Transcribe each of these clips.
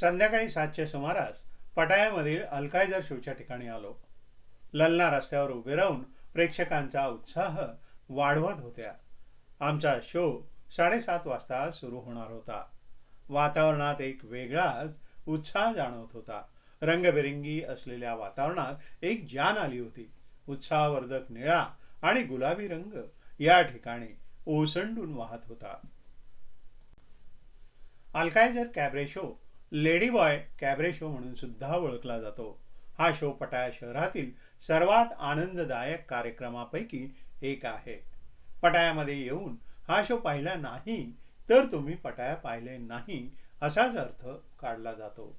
संध्याकाळी सातच्या सुमारास पटायामधील अल्कायझर शोच्या ठिकाणी आलो. ललना रस्त्यावर उभे राहून प्रेक्षकांचा उत्साह वाढवत होत्या. आमचा शो साडेसात वाजता सुरू होणार होता. वातावरणात एक वेगळाच उत्साह जाणवत होता. रंगबेरंगी असलेल्या वातावरणात एक जान आली होती. उत्साहवर्धक निळा आणि गुलाबी रंग या ठिकाणी ओसंडून वाहत होता. Alcazar cabaret show lady boy cabaret show म्हणून सुद्धा ओळखला जातो. हा शो पटाया शहरातील सर्वात आनंददायक कार्यक्रमापैकी एक आहे. पटायामध्ये येऊन हा शो पाहिला नाही तर तुम्ही पटाया पाहिले नाही असाच अर्थ काढला जातो.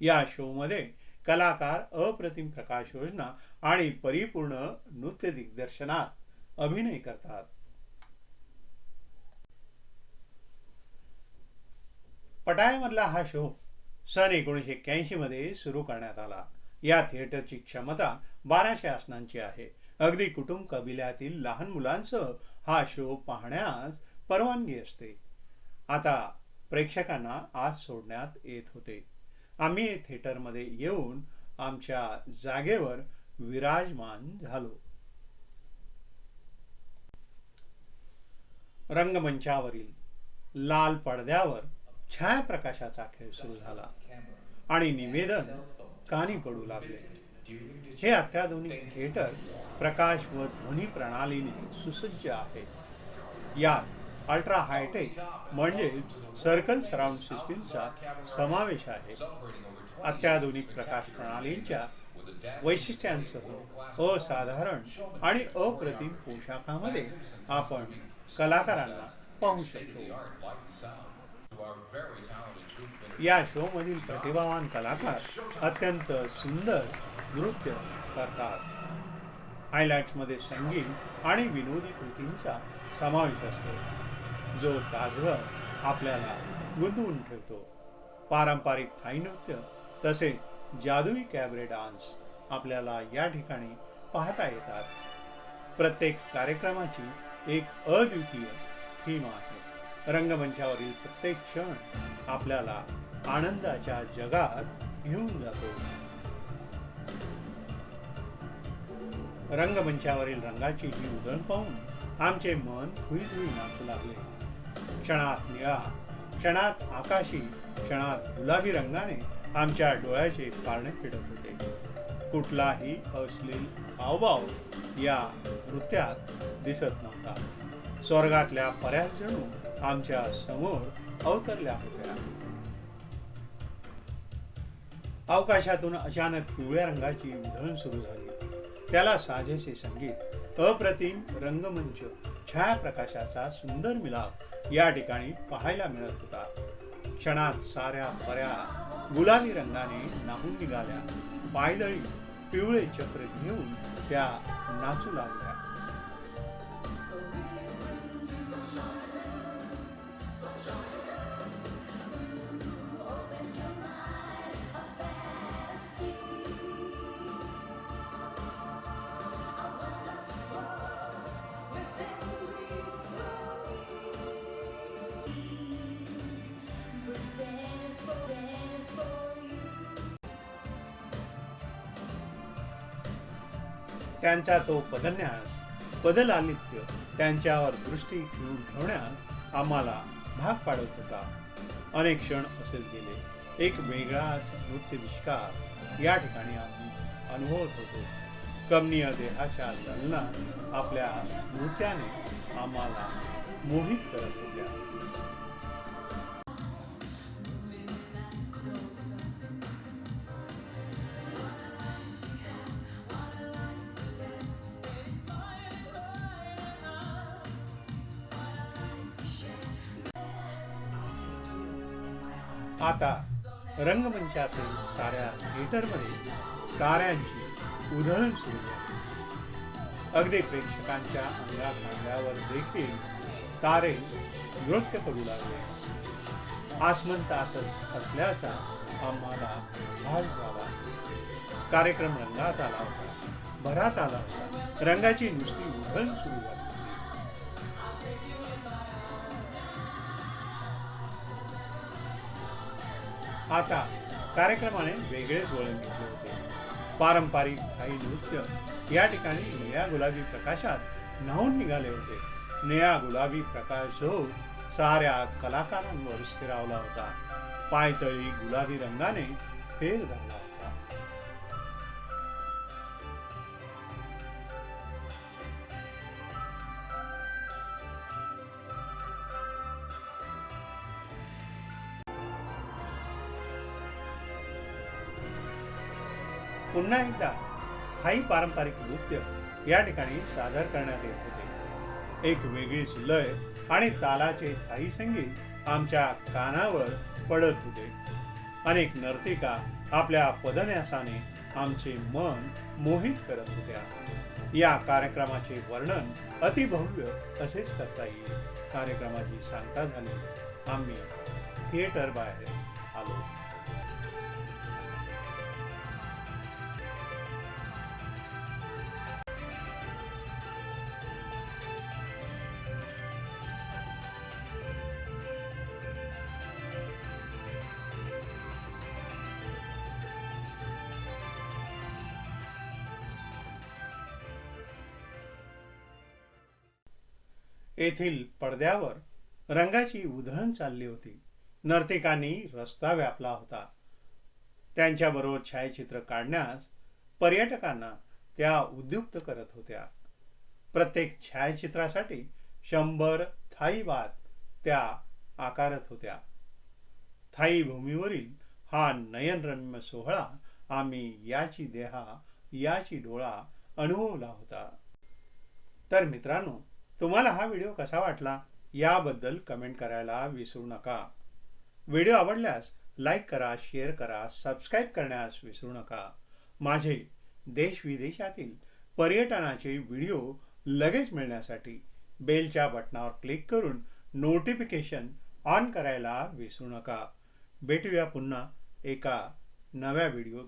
या शोमध्ये कलाकार अप्रतिम प्रकाश योजना आणि परिपूर्ण नृत्य दिग्दर्शनात अभिनय करतात. पटायामधला हा शो सन एकोणीसशे एक्क्याऐंशीमध्ये सुरू करण्यात आला. या थिएटरची क्षमता बाराशे आसनांची आहे. अगदी कुटुंब कबिल्यातील लहान मुलांसह हा शो पाहण्यास परवानगी असते. आता प्रेक्षकांना आज सोडण्यात येत होते. आम्ही थिएटरमध्ये येऊन आमच्या जागेवर विराजमान झालो. रंगमंचावरील लाल पडद्यावर छायाप्रकाशाचा खेळ सुरू झाला. आणि निवेदन कानी पडू लागले. हे अत्याधुनिक थिएटर प्रकाश व ध्वनी प्रणालीने सुसज्ज आहे. यात अल्ट्रा हायटेक म्हणजे सर्कल सराउंड सिस्टीमचा समावेश आहे. अत्याधुनिक प्रकाश प्रणालींच्या वैशिष्ट्यांसह असाधारण आणि अप्रतिम पोशाखामध्ये आपण कलाकारांना पाहू शकतो. या शोमधील प्रतिभावान कलाकार अत्यंत सुंदर नृत्य करतात. हायलाइट्समध्ये संगीत आणि विनोदी कृतींचा समावेश असतो जो तासभर आपल्याला गुंतवून ठेवतो. पारंपरिक थाई नृत्य तसेच जादुई कॅबरे डान्स आपल्याला या ठिकाणी पाहता येतात. प्रत्येक कार्यक्रमाची एक अद्वितीय थीम आहे. रंगमंचावरील प्रत्येक क्षण आपल्याला आनंदाच्या जगात घेऊन जातो. रंगमंचावरील रंगाची ही उधळण पाहून आमचे मन हुई थुई नाचू लागले. क्षणात निळा क्षणात आकाशी क्षणात गुलाबी रंगाने आमच्या डोळ्याचे पारणे फिरत होते. कुठलाही अश्लील हावभाव या नृत्यात दिसत नव्हता. स्वर्गातल्या बऱ्याच जणू आमच्यासमोर अवतरल्या होत्या. अवकाशातून अचानक पिवळ्या रंगाची उधळण सुरू झाली. त्याला साजेसे संगीत अप्रतिम रंगमंच छायाप्रकाशाचा सुंदर मिलाप या ठिकाणी पाहायला मिळत होता. क्षणात साऱ्या बऱ्या गुलाबी रंगाने नाहून निघाल्या. पायदळी पिवळे चक्र घेऊन त्या नाचू लागल्या. त्यांचा तो बदलण्यास बदल आलित्य त्यांच्यावर दृष्टी ठेवून ठेवण्यास आम्हाला भाग पाडत होता. अनेक क्षण असेच गेले. एक वेगळाच नृत्यविष्कार या ठिकाणी आम्ही अनुभवत होतो. कमनीय देहाच्या ललना आपल्या नृत्याने आम्हाला मोहित करत होत्या. आता रंगमंचातील साऱ्या थिएटरमध्ये ताऱ्यांची उधळण सुरू झाली. अगदी प्रेक्षकांच्या अंगात खांद्यावर देखील तारे नृत्य करू लागले. आसमंतातच असल्याचा आम्हाला भास झाला. कार्यक्रम रंगात आला होता भरात आला होता. रंगाची नुसती उधळण सुरू झाली. आता कार्यक्रमाने वेगळेच वळण घेतले होते. पारंपरिक थाई नृत्य या ठिकाणी निळ्या गुलाबी प्रकाशात न्हावून निघाले होते. निळ्या गुलाबी प्रकाश जो साऱ्या कलाकारांवर स्थिरावला होता. पायतळी गुलाबी रंगाने फेर धरला पुन्हा एकदा हाही पारंपरिक नृत्य या ठिकाणी सादर करण्यात येत होते. एक वेगळीच लय आणि तालाचे थाई संगीत आमच्या कानावर पडत होते. अनेक नर्तिका आपल्या पदन्यासाने आमचे मन मोहित करत होत्या. या कार्यक्रमाचे वर्णन अतिभव्य असेच करता येईल. कार्यक्रमाची सांगता झाली आम्ही थिएटर बाहेर आलो. येथील पडद्यावर रंगाची उधळण चालली होती. नर्तिकांनी रस्ता व्यापला होता. त्यांच्याबरोबर छायाचित्र काढण्यास पर्यटकांना त्या उद्युक्त करत होत्या. प्रत्येक छायाचित्रासाठी शंभर थाई बात त्या आकारत होत्या. थाई भूमीवरील हा नयनरम्य सोहळा आम्ही याची देहा याची डोळा अनुभवला होता. तर मित्रांनो तुम्हाला हा व्हिडिओ कसा वाटला याबद्दल कमेंट करायला विसरू नका. व्हिडिओ आवडल्यास लाईक करा शेअर करा सबस्क्राईब करण्यास विसरू नका. माझे देश विदेशातील पर्यटनाचे व्हिडिओ लगेच मिळण्यासाठी बेलच्या बटनावर क्लिक करून नोटिफिकेशन ऑन करायला विसरू नका. भेटूया पुन्हा एका नव्या व्हिडिओ